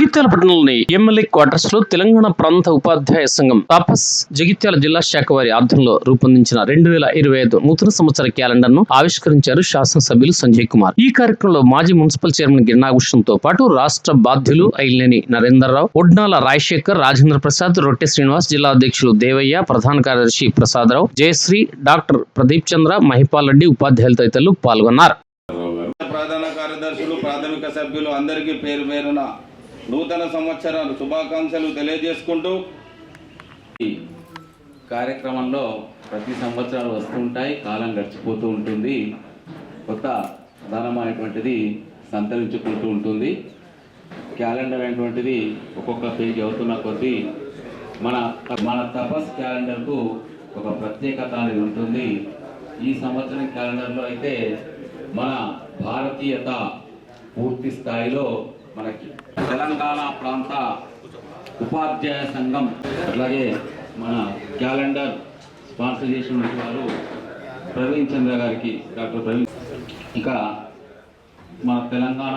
జగిత్యాల పట్టణంలోని ఎమ్మెల్యే క్వార్టర్స్లో తెలంగాణ ప్రాంత ఉపాధ్యాయ సంఘం తాపస్ జగిత్యాల జిల్లా శాఖ వారి ఆధ్వర్యంలో రూపొందించిన రెండు వేల ఇరవై ఐదు నూతన సంవత్సర క్యాలెండర్ను ఆవిష్కరించారు శాసనసభ్యులు సంజయ్ కుమార్. ఈ కార్యక్రమంలో మాజీ మున్సిపల్ చైర్మన్ గిరినాభూషణ్తో పాటు రాష్ట్ర బాధ్యులు ఐలేని నరేందర్రావు ఒడ్నాల రాజశేఖర్ రాజేంద్ర ప్రసాద్ రొట్టె శ్రీనివాస్ జిల్లా అధ్యక్షులు దేవయ్య ప్రధాన కార్యదర్శి ప్రసాదరావు జయశ్రీ డాక్టర్ ప్రదీప్ చంద్ర మహిపాల్ రెడ్డి ఉపాధ్యాయులు తదితరులు పాల్గొన్నారు. ప్రధాన కార్యదర్శులు ప్రాథమిక సభ్యులు అందరికీ పేరు పేరున నూతన సంవత్సరాలు శుభాకాంక్షలు తెలియజేసుకుంటూ ఈ కార్యక్రమంలో ప్రతి సంవత్సరాలు వస్తుంటాయి కాలం గడిచిపోతూ ఉంటుంది. కొత్త ధనం అనేటువంటిది సంతరించుకుంటూ ఉంటుంది. క్యాలెండర్ అనేటువంటిది ఒక్కొక్క పేజీ అవుతున్న కొద్దీ మన మన తపస్ క్యాలెండర్కు ఒక ప్రత్యేకత అనేది ఉంటుంది. ఈ సంవత్సరం క్యాలెండర్లో అయితే మన భారతీయత పూర్తి స్థాయిలో మనకి తెలంగాణ ప్రాంత ఉపాధ్యాయ సంఘం అలాగే మన క్యాలెండర్ స్పాన్సర్ చేసిన వారు ప్రవీణ్ చంద్ర గారికి డాక్టర్ ప్రవీణ్. ఇక మన తెలంగాణ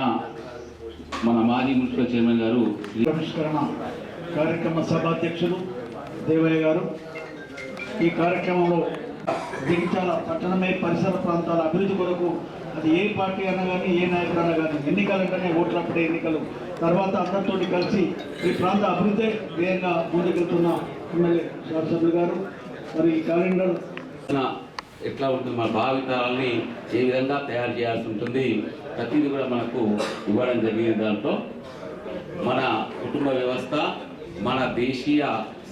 మన మాజీ మున్సిపల్ చైర్మన్ గారు ఆవిష్కరణ కార్యక్రమ సభాధ్యక్షులు దేవయ్య గారు. ఈ కార్యక్రమంలో జగిత్యాల పట్టణమే పరిసర ప్రాంతాల అభివృద్ధి కొరకు అది ఏ పార్టీ అన్నా కానీ ఏ నాయకుడు అన్నా కానీ ఎన్నికలంటేనే ఓట్లప్పుడే ఎన్నికలు. తర్వాత అందరితో కలిసి ఈ ప్రాంత అభివృద్ధి వేగంగా ముందుకెళ్తున్న ఎమ్మెల్యే శాసనసభ్యులు గారు మరి ఈ క్యాలెండర్. ఎట్లా ఉంటుంది మన భావితరాల్ని ఏ విధంగా తయారు చేయాల్సి ఉంటుంది ప్రతిదీ కూడా మనకు ఇవ్వడం జరిగింది దాంట్లో. మన కుటుంబ వ్యవస్థ మన దేశీయ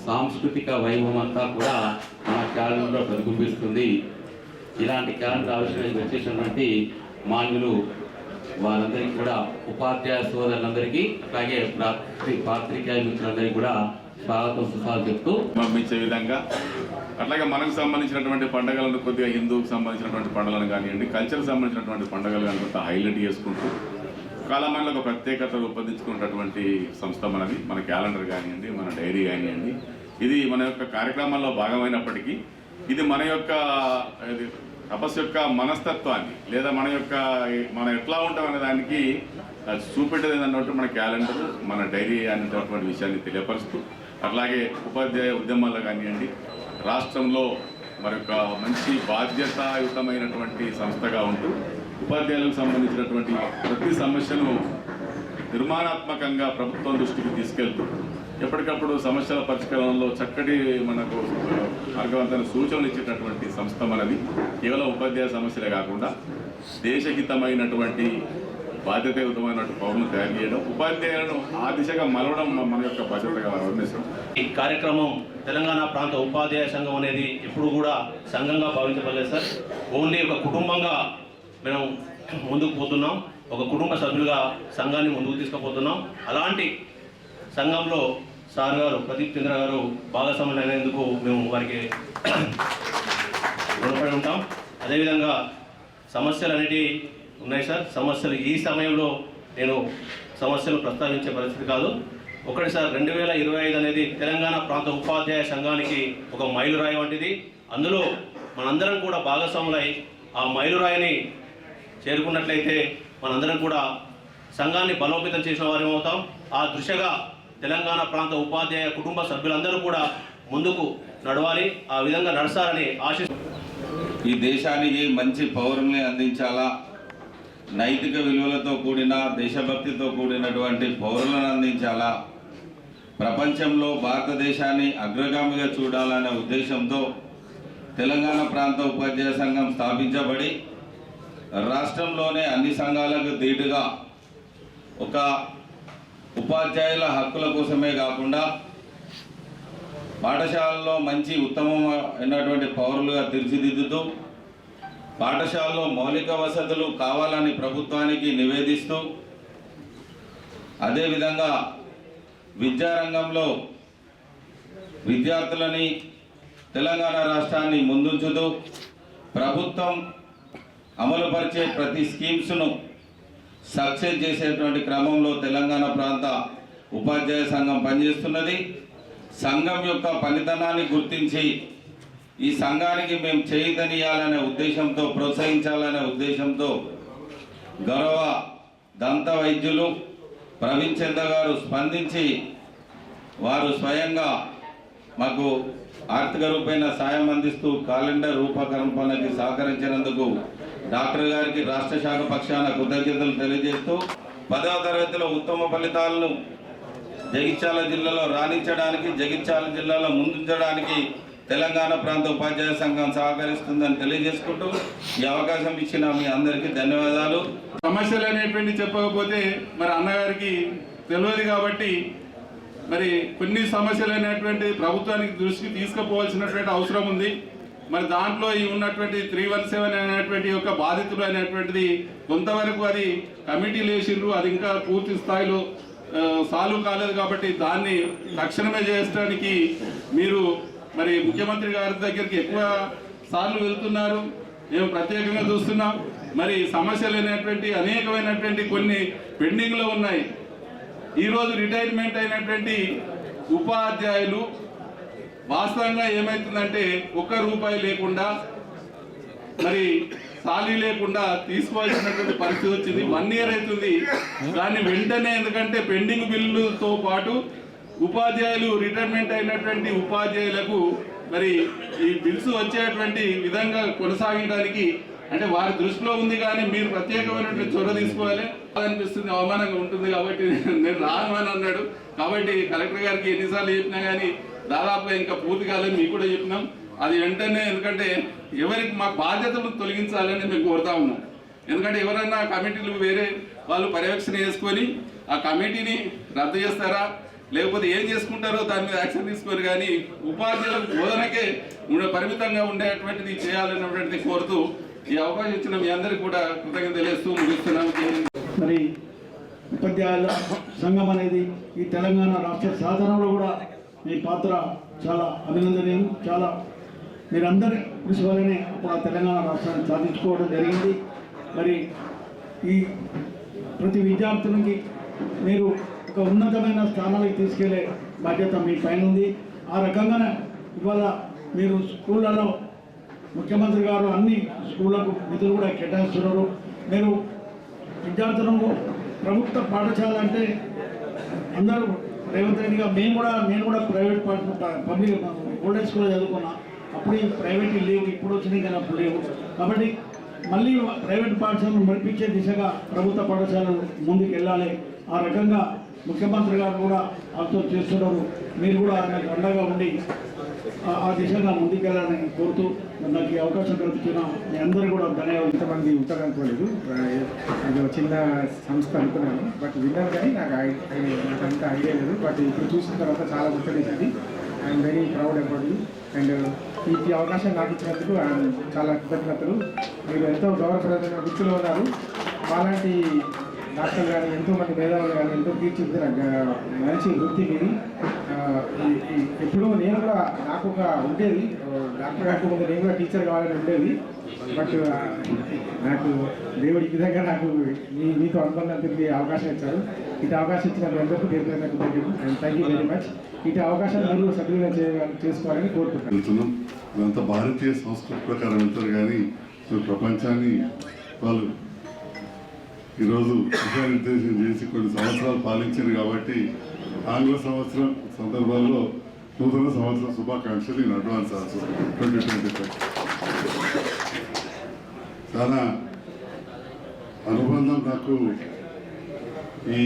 సాంస్కృతిక వైభవం అంతా కూడా మన క్యాలెండర్లో ప్రతిబింబిస్తుంది. ఇలాంటి క్యాలెండర్ ఆవిష్కరించి వచ్చేసినటువంటి మాన్యులు వారందరికీ కూడా ఉపాధ్యాయ సోదరులందరికీ అలాగే పాత్రికేయ మిత్రులందరికీ కూడా స్వాగతం సుఖాలు చెప్తూ. పంపించే విధంగా. అట్లాగే మనకు సంబంధించినటువంటి పండుగలను కొద్దిగా హిందువుకు సంబంధించినటువంటి పండుగలను కానివ్వండి కల్చర్కి సంబంధించినటువంటి పండుగలు కానీ కొంత హైలైట్ చేసుకుంటూ కాలమంలో ఒక ప్రత్యేకత రూపొందించుకున్నటువంటి సంస్థ మనది మన క్యాలెండర్ కానివ్వండి మన డైరీ కానివ్వండి. ఇది మన యొక్క కార్యక్రమాల్లో భాగమైనప్పటికీ ఇది మన యొక్క తపస్సు యొక్క మనస్తత్వాన్ని లేదా మన యొక్క మనం ఎట్లా ఉంటాం అనే దానికి చూపెట్టేది అన్నట్టు మన క్యాలెండర్ మన డైరీ అనేటటువంటి విషయాన్ని తెలియపరుస్తూ అట్లాగే ఉపాధ్యాయ ఉద్యమాల్లో కానివ్వండి రాష్ట్రంలో మరి యొక్క మంచి బాధ్యతాయుతమైనటువంటి సంస్థగా ఉంటూ ఉపాధ్యాయులకు సంబంధించినటువంటి ప్రతి సమస్యను నిర్మాణాత్మకంగా ప్రభుత్వం దృష్టికి తీసుకెళ్తూ ఎప్పటికప్పుడు సమస్యల పరిష్కారంలో చక్కటి మనకు ఆ, మార్గవంతమైన సూచనలు ఇచ్చేటటువంటి సంస్థ మనది. కేవలం ఉపాధ్యాయ సమస్యలే కాకుండా దేశహితమైనటువంటి బాధ్యతాయుతమైన పౌరులు తయారు చేయడం ఉపాధ్యాయులను ఆ దిశగా మలవడం మన యొక్క బాధ్యతగా వర్ణిస్తాం ఈ కార్యక్రమం తెలంగాణ ప్రాంత ఉపాధ్యాయ సంఘం అనేది ఎప్పుడు కూడా సంఘంగా భావించబడలేదు సార్. ఓన్లీ ఒక కుటుంబంగా మేము ముందుకు పోతున్నాం. ఒక కుటుంబ సభ్యులుగా సంఘాన్ని ముందుకు తీసుకుపోతున్నాం. అలాంటి సంఘంలో సార్ గారు ప్రదీప్ చంద్ర గారు భాగస్వాములు అయినందుకు మేము వారికి రుణపడి ఉంటాం. అదేవిధంగా సమస్యలు అనేటివి ఉన్నాయి సార్. సమస్యలు ఈ సమయంలో నేను సమస్యలు ప్రస్తావించే పరిస్థితి కాదు. ఒకటి సార్ రెండు వేల ఇరవై ఐదు అనేది తెలంగాణ ప్రాంత ఉపాధ్యాయ సంఘానికి ఒక మైలురాయి వంటిది. అందులో మనందరం కూడా భాగస్వాములై ఆ మైలురాయిని చేరుకున్నట్లయితే మనందరం కూడా సంఘాన్ని బలోపేతం చేసిన వారం అవుతాం ఆ దృశగా తెలంగాణ ప్రాంత ఉపాధ్యాయ కుటుంబ సభ్యులందరూ కూడా ముందుకు నడవాలి ఆ విధంగా నడసాలని ఆశి ఈ దేశానికి మంచి పౌరుల్ని అందించాలా? నైతిక విలువలతో కూడిన దేశభక్తితో కూడినటువంటి పౌరులను అందించాలా? ప్రపంచంలో భారతదేశాన్ని అగ్రగామిగా చూడాలనే ఉద్దేశంతో తెలంగాణ ప్రాంత ఉపాధ్యాయ సంఘం స్థాపించబడి రాష్ట్రంలోనే అన్ని సంఘాలకు ధీటుగా ఒక ఉపాధ్యాయుల హక్కుల కోసమే కాకుండా పాఠశాలలో మంచి ఉత్తమమైనటువంటి పౌరులుగా తీర్చిదిద్దుతూ పాఠశాలలో మౌలిక వసతులు కావాలని ప్రభుత్వానికి నివేదిస్తూ అదేవిధంగా విద్యారంగంలో విద్యార్థులని తెలంగాణ రాష్ట్రాన్ని ముందుంచుతూ ప్రభుత్వం అమలుపరిచే ప్రతి స్కీమ్స్ను సక్సెస్ చేసేటువంటి క్రమంలో తెలంగాణ ప్రాంత ఉపాధ్యాయ సంఘం పనిచేస్తున్నది. సంఘం యొక్క పనితనాన్ని గుర్తించి ఈ సంఘానికి మేము చేయదనియాలనే ఉద్దేశంతో ప్రోత్సహించాలనే ఉద్దేశంతో గౌరవ దంత వైద్యులు ప్రవీణ్ చంద్ర గారు స్పందించి వారు స్వయంగా మాకు ఆర్థిక రూపైన సాయం అందిస్తూ క్యాలెండర్ రూపకల్పనకి సహకరించినందుకు డాక్టర్ గారికి రాష్ట్ర శాఖ పక్షాన కృతజ్ఞతలు తెలియజేస్తూ పదవ తరగతిలో ఉత్తమ ఫలితాలను జగిత్యాల జిల్లాలో రాణించడానికి జగిత్యాల జిల్లాలో ముందుంచడానికి తెలంగాణ ప్రాంత ఉపాధ్యాయ సంఘం సహకరిస్తుందని తెలియజేసుకుంటూ ఈ అవకాశం ఇచ్చిన మీ అందరికీ ధన్యవాదాలు. సమస్యలు అనేటువంటి చెప్పకపోతే మరి అన్నగారికి తెలియదు కాబట్టి మరి కొన్ని సమస్యలు అనేటువంటి ప్రభుత్వానికి దృష్టికి తీసుకుపోవాల్సినటువంటి అవసరం ఉంది. మరి దాంట్లో ఈ ఉన్నటువంటి త్రీ వన్ సెవెన్ అనేటువంటి యొక్క బాధితులు అనేటువంటిది కొంతవరకు అది కమిటీలు వేసిండ్రు అది ఇంకా పూర్తి స్థాయిలో సాల్వ్ కాలేదు కాబట్టి దాన్ని తక్షణమే చేయడానికి మీరు మరి ముఖ్యమంత్రి గారి దగ్గరికి ఎక్కువ సార్లు వెళ్తున్నారు. మేము ప్రత్యేకంగా చూస్తున్నాం. మరి సమస్యలు అనేటువంటి అనేకమైనటువంటి కొన్ని పెండింగ్లో ఉన్నాయి. ఈరోజు రిటైర్మెంట్ అయినటువంటి ఉపాధ్యాయులు వాస్తవంగా ఏమవుతుందంటే ఒక్క రూపాయి లేకుండా మరి ఖాళీ లేకుండా తీసుకోవాల్సినటువంటి పరిస్థితి వచ్చింది. వన్ ఇయర్ అవుతుంది. దాన్ని వెంటనే ఎందుకంటే పెండింగ్ బిల్లుతో పాటు ఉపాధ్యాయులు రిటైర్మెంట్ అయినటువంటి ఉపాధ్యాయులకు మరి ఈ బిల్స్ వచ్చేటువంటి విధంగా కొనసాగించడానికి అంటే వారి దృష్టిలో ఉంది కానీ మీరు ప్రత్యేకమైనటువంటి చొరవ తీసుకోవాలి. అనిపిస్తుంది అవమానంగా ఉంటుంది కాబట్టి నేను రాను అని అన్నాడు. కాబట్టి కలెక్టర్ గారికి ఎన్నిసార్లు చెప్పినా కానీ దాదాపుగా ఇంకా పూర్తి కాలేదు మీకు కూడా చెప్పినాం. అది వెంటనే ఎందుకంటే ఎవరికి మా బాధ్యతలు తొలగించాలని మేము కోరుతా ఉన్నాం. ఎందుకంటే ఎవరైనా కమిటీలు వేరే వాళ్ళు పర్యవేక్షణ చేసుకొని ఆ కమిటీని రద్దు చేస్తారా? లేకపోతే ఏం చేసుకుంటారో దాని మీద యాక్షన్ తీసుకోరు కానీ ఉపాధ్యాయులకు బోధనకే ఉండే పరిమితంగా ఉండేటువంటిది చేయాలన్నటువంటిది కోరుతూ ఈ అవకాశం ఇచ్చిన మీ అందరికీ కూడా కృతజ్ఞత తెలియస్తూ ముగిస్తున్నాము మరి ఉపాధ్యాయుల సంఘం అనేది ఈ తెలంగాణ రాష్ట్ర సాధనలో కూడా మీ పాత్ర చాలా అభినందనీయం. చాలా మీరందరి కృషి వల్లనే అప్పుడు ఆ తెలంగాణ రాష్ట్రాన్ని సాధించుకోవడం జరిగింది. మరి ఈ ప్రతి విద్యార్థులకి మీరు ఒక ఉన్నతమైన స్థానాలకు తీసుకెళ్ళే బాధ్యత మీ పైన ఉంది. ఆ రకంగానే ఇవాళ మీరు స్కూళ్ళలో ముఖ్యమంత్రి గారు అన్ని స్కూళ్ళకు నిధులు కూడా కేటాయిస్తున్నారు. మీరు విద్యార్థులకు ప్రభుత్వ పాఠశాల అంటే అందరూ రేవంత్ రెడ్డిగా మేము కూడా నేను కూడా ప్రైవేట్ పాఠశాల పబ్లిక్ ఓల్డేజ్ స్కూల్లో చదువుకున్నా. అప్పుడు ఈ ప్రైవేట్ లేవు ఇప్పుడు వచ్చినాయి కానీ అప్పుడు లేవు. కాబట్టి మళ్ళీ ప్రైవేట్ పాఠశాలను నడిపించే దిశగా ప్రభుత్వ పాఠశాలలు ముందుకు వెళ్ళాలి ఆ రకంగా ముఖ్యమంత్రి గారు కూడా ఆలోచన చేస్తున్నారు. మీరు కూడా ఆయనకు అండగా ఉండి ఆ- దిశగా ముందుకెళ్ళాలని కోరుతూ నాకు ఈ అవకాశం కల్పించిన మీ అందరూ కూడా ధన్యవాదాలు. ఇంతమంది కోలేదు అనుకోలేదు అది చిన్న సంస్థ అనుకున్నాను. బట్ విన్నాను కానీ నాకు ఐ- నాకు అంత ఐడియా లేదు. బట్ ఇప్పుడు చూసిన తర్వాత చాలా గుర్తులేసింది I'm very proud about you and ఈ అవకాశం నాకు ఇచ్చినందుకు um, చాలా కృతజ్ఞతలు. మీరు ఎంతో గౌరవప్రదమైన వృత్తిలో ఉన్నారు. మాలాంటి డాక్టర్లు కానీ ఎంతో మంది మేధావులు కానీ ఎంతో తీర్చిదిద్దిన నాకు మంచి వృత్తి మీది. ఎప్పుడూ నేను కూడా నాకు ఒక ఉండేది. డాక్టర్ కాకముందు నేను కూడా టీచర్ కావాలని ఉండేది. బట్ నాకు దేవుడి విధంగా నాకు మీ మీతో అనుబంధం తిరిగి అవకాశం ఇచ్చారు. ఇటు అవకాశం ఇచ్చిన మీ అందరికీ పేరు and thank you very much ఇటు అవకాశం మీరు సద్వినియోగం చేయాలని చేసుకోవాలని కోరుకుంటున్నాను. ఇదంతా భారతీయ సంస్కృతి ప్రకారం వెళ్తారు కానీ ప్రపంచాన్ని వాళ్ళు ఈరోజు దిశానిర్దేశం చేసి కొన్ని సంవత్సరాలు పాలించారు కాబట్టి ఆంగ్ల సంవత్సరం సందర్భాల్లో నూతన సంవత్సరం శుభాకాంక్షలు in advance also twenty twenty five. చాలా అనుబంధం నాకు ఈ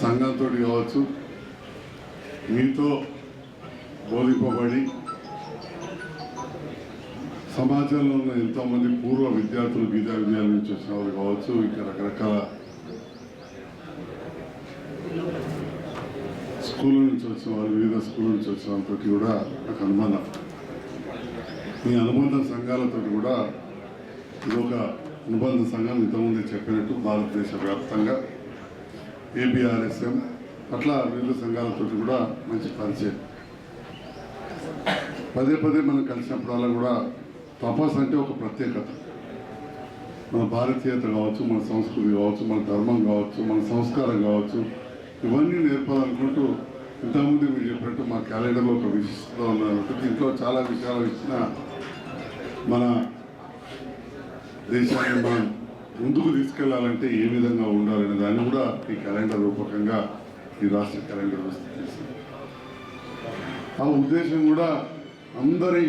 సంఘంతో కావచ్చు. మీతో బోధింపబడి సమాజంలో ఉన్న ఎంతోమంది పూర్వ విద్యార్థులు గీతా విద్యాల నుంచి వచ్చిన వాళ్ళు కావచ్చు ఇంకా రకరకాల స్కూల్ నుంచి వచ్చిన వాళ్ళు వివిధ స్కూల్ నుంచి వచ్చిన వాళ్ళతో కూడా నాకు అనుబంధం. మీ అనుబంధ సంఘాలతో కూడా ఇది ఒక అనుబంధ సంఘం ఇంతకుముందే చెప్పినట్టు భారతదేశ వ్యాప్తంగా. ఏబిఆర్ఎస్ఎం అట్లా వివిధ సంఘాలతో కూడా మంచి పరిచయం పదే పదే మనం కలిసినప్పుడల్లా కూడా తపస్సు అంటే ఒక ప్రత్యేకత. మన భారతీయత కావచ్చు మన సంస్కృతి కావచ్చు మన ధర్మం కావచ్చు మన సంస్కారం కావచ్చు ఇవన్నీ నేర్పాలనుకుంటూ ఇంతకుముందు మీరు చెప్పినట్టు మా క్యాలెండర్లో ఒక విశిష్టత ఉన్నట్టు ఇంట్లో చాలా విషయాలు ఇచ్చిన మన దేశాన్ని మనం ముందుకు తీసుకెళ్ళాలంటే ఏ విధంగా ఉండాలనే దాన్ని కూడా ఈ క్యాలెండర్ రూపకంగా ఈ రాష్ట్ర క్యాలెండర్ చేసింది ఆ ఉద్దేశం కూడా అందరి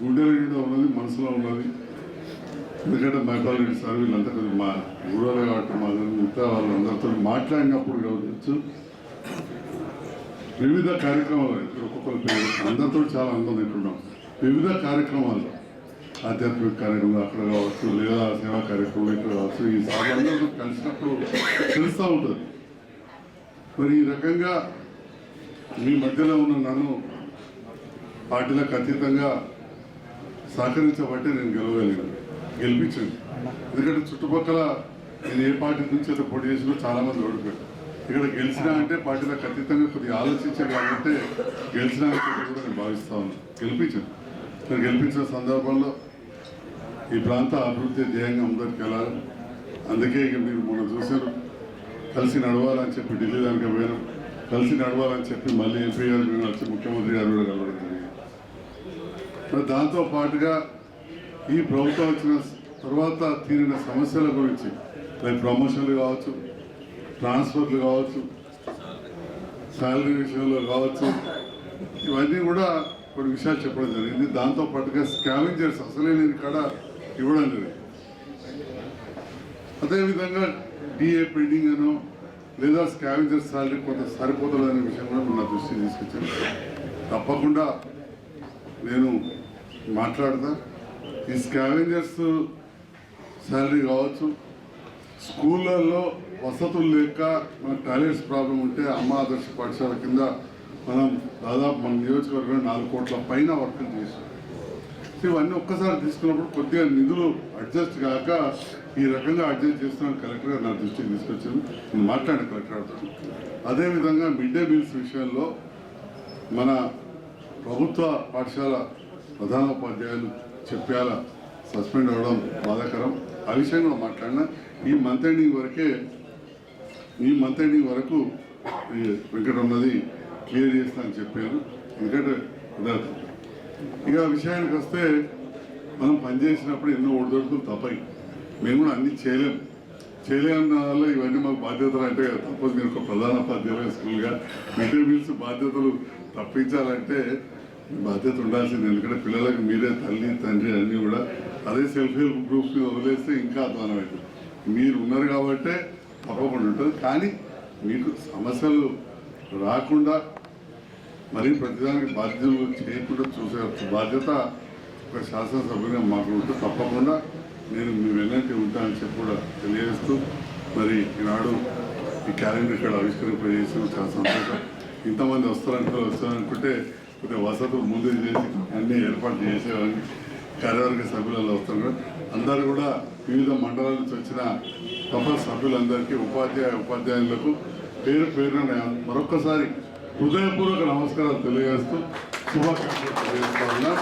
గుండెల నిండా ఉన్నది మనసులో ఉన్నది. ఎందుకంటే మైపాల్ సార్ వీళ్ళంతా కొంచెం మా ఊళ్ళో కాబట్టి మా మిగతా వాళ్ళందరితో మాట్లాడినప్పుడు కావచ్చు వివిధ కార్యక్రమాలు ఇక్కడ ఒక్కొక్కరు పేరు అందరితో చాలా ఆనందం ఉంటున్నాం వివిధ కార్యక్రమాలు ఆధ్యాత్మిక కార్యక్రమాలు అక్కడ కావచ్చు లేదా సేవా కార్యక్రమాలు ఇక్కడ కావచ్చు ఈ సభలందరూ కలిసినప్పుడు తెలుస్తూ ఉంటుంది. మరి ఈ రకంగా మీ మధ్యలో ఉన్న నన్ను పార్టీలకు అతీతంగా సహకరించబట్టే నేను గెలవగలిగాను. గెలిపించండి ఎందుకంటే చుట్టుపక్కల నేను ఏ పార్టీ నుంచి అయితే పోటీ చేసినా చాలామంది ఓడిపోయారు. ఇక్కడ గెలిచినా అంటే పార్టీలకు అతీతంగా కొద్దిగా ఆలోచించాను కాబట్టి గెలిచినా అని కూడా నేను భావిస్తా ఉన్నాను గెలిపించాను. నేను గెలిపించిన సందర్భంలో ఈ ప్రాంత అభివృద్ధి ధ్యేయంగా అందరికి వెళ్ళాలి. అందుకే ఇక మీరు మొన్న చూశారు. కలిసి నడవాలని చెప్పి ఢిల్లీ దానికి పోయినాం. కలిసి నడవాలని చెప్పి మళ్ళీ ఎంపీ గారు మేము వచ్చి ముఖ్యమంత్రి గారు కూడా కలవడం జరిగింది. దాంతో పాటుగా ఈ ప్రభుత్వం వచ్చిన తర్వాత తీరిన సమస్యల గురించి లైక్ ప్రమోషన్లు కావచ్చు ట్రాన్స్ఫర్లు కావచ్చు శాలరీ విషయంలో కావచ్చు ఇవన్నీ కూడా కొన్ని విషయాలు చెప్పడం జరిగింది. దాంతో పాటుగా స్కావెంజర్స్ అసలే నేను ఇక్కడ ఇవ్వడం జరిగింది. అదేవిధంగా డిఏ పెండింగ్ అనో లేదా స్కావెంజర్ శాలరీ కొంత సరిపోతుందనే విషయం కూడా నా దృష్టికి తీసుకొచ్చాను తప్పకుండా నేను మాట్లాడతా ఈ స్కావెంజర్స్ శాలరీ కావచ్చు. స్కూళ్ళల్లో వసతులు లేక మన టాయిలెట్స్ ప్రాబ్లం ఉంటే అమ్మ ఆదర్శ పాఠశాల కింద మనం దాదాపు మన నియోజకవర్గంలో నాలుగు కోట్ల పైన వర్కులు చేసాం ఇవన్నీ ఒక్కసారి తీసుకున్నప్పుడు కొద్దిగా నిధులు అడ్జస్ట్ కాక ఈ రకంగా అడ్జస్ట్ చేస్తున్నాను కలెక్టర్ గారు నా దృష్టికి తీసుకొచ్చాను నేను మాట్లాడిన కలెక్టర్ గారితో. అదేవిధంగా మిడ్ డే మీల్స్ విషయంలో మన ప్రభుత్వ పాఠశాల ప్రధానోపాధ్యాయులు చెప్పేలా సస్పెండ్ అవ్వడం బాధాకరం. ఆ విషయం కూడా మాట్లాడినా ఈ మంత్ ఎండింగ్ వరకే ఈ మంత్ ఎండింగ్ వరకు వెంకట ఉన్నది క్లియర్ చేస్తా అని చెప్పారు. ఎందుకంటే ఇక విషయానికి వస్తే మనం పనిచేసినప్పుడు ఎన్నో ఒడిదొడుకులు తప్పాయి మేము కూడా అన్నీ చేయలేం. చేయలేమన్న వల్ల ఇవన్నీ మాకు బాధ్యతలు అంటే తప్పదు. మీరు ఒక ప్రధాన ఉపాధ్యాయులు స్కూల్గా మిడ్ డే మీల్స్ బాధ్యతలు తప్పించాలంటే బాధ్యత ఉండాల్సింది. ఎందుకంటే పిల్లలకు మీరే తల్లి తండ్రి అన్నీ కూడా అదే సెల్ఫ్ హెల్ప్ గ్రూప్స్ వదిలేస్తే ఇంకా అధ్వానం అవుతుంది మీరు ఉన్నారు కాబట్టే తప్పకుండా ఉంటుంది. కానీ మీకు సమస్యలు రాకుండా మరి ప్రతిదానికి బాధ్యతలు చేయకుండా చూసే బాధ్యత ఒక శాసనసభ్యుగా మాకు ఉంటే తప్పకుండా నేను మీ వెన్నట్టు ఉంటానని చెప్పి కూడా తెలియజేస్తూ మరి ఈనాడు ఈ క్యాలెండర్ ఇక్కడ ఆవిష్కరింపజేసిన చాలా సంతోషం ఇంతమంది వస్తారనుకో వస్తారనుకుంటే కొద్దిగా వసతులు ముందు చేసి అన్ని ఏర్పాటు చేసేవాడిని. కార్యవర్గ సభ్యులలో వస్తారు అందరూ కూడా వివిధ మండలాల నుంచి వచ్చిన కపల్ సభ్యులందరికీ ఉపాధ్యాయ ఉపాధ్యాయులకు పేరు పేరున మరొక్కసారి హృదయపూర్వక నమస్కారాలు తెలియజేస్తూ శుభాకాంక్షలు తెలియజేస్తా